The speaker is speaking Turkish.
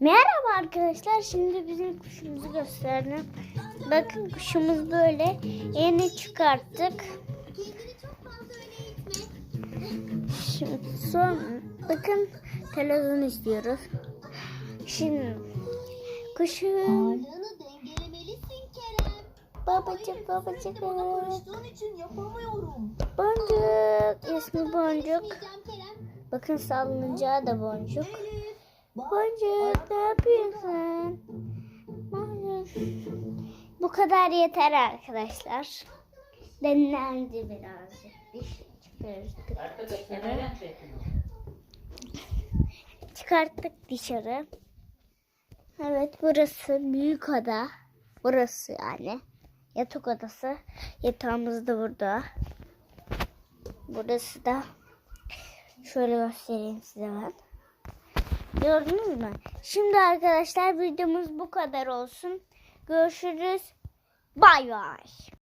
Merhaba arkadaşlar. Şimdi bizim kuşumuzu gösterdim. Bakın kuşumuz böyle yeni çıkarttık. Şimdi son bakın televizyon izliyoruz. Şimdi kuşum babacık babacık boncuk ismi boncuk. Bakın sallınacağı da boncuk. Boncuk ne yapıyorsun? Bu kadar yeter arkadaşlar. Dinlendi birazcık. Çıkarttık dışarı. Çıkarttık dışarı. Evet burası büyük oda. Burası yani. Yatak odası. Yatağımız da burada. Burası da şöyle göstereyim size ben. Gördünüz mü? Şimdi arkadaşlar videomuz bu kadar olsun. Görüşürüz. Bay bay.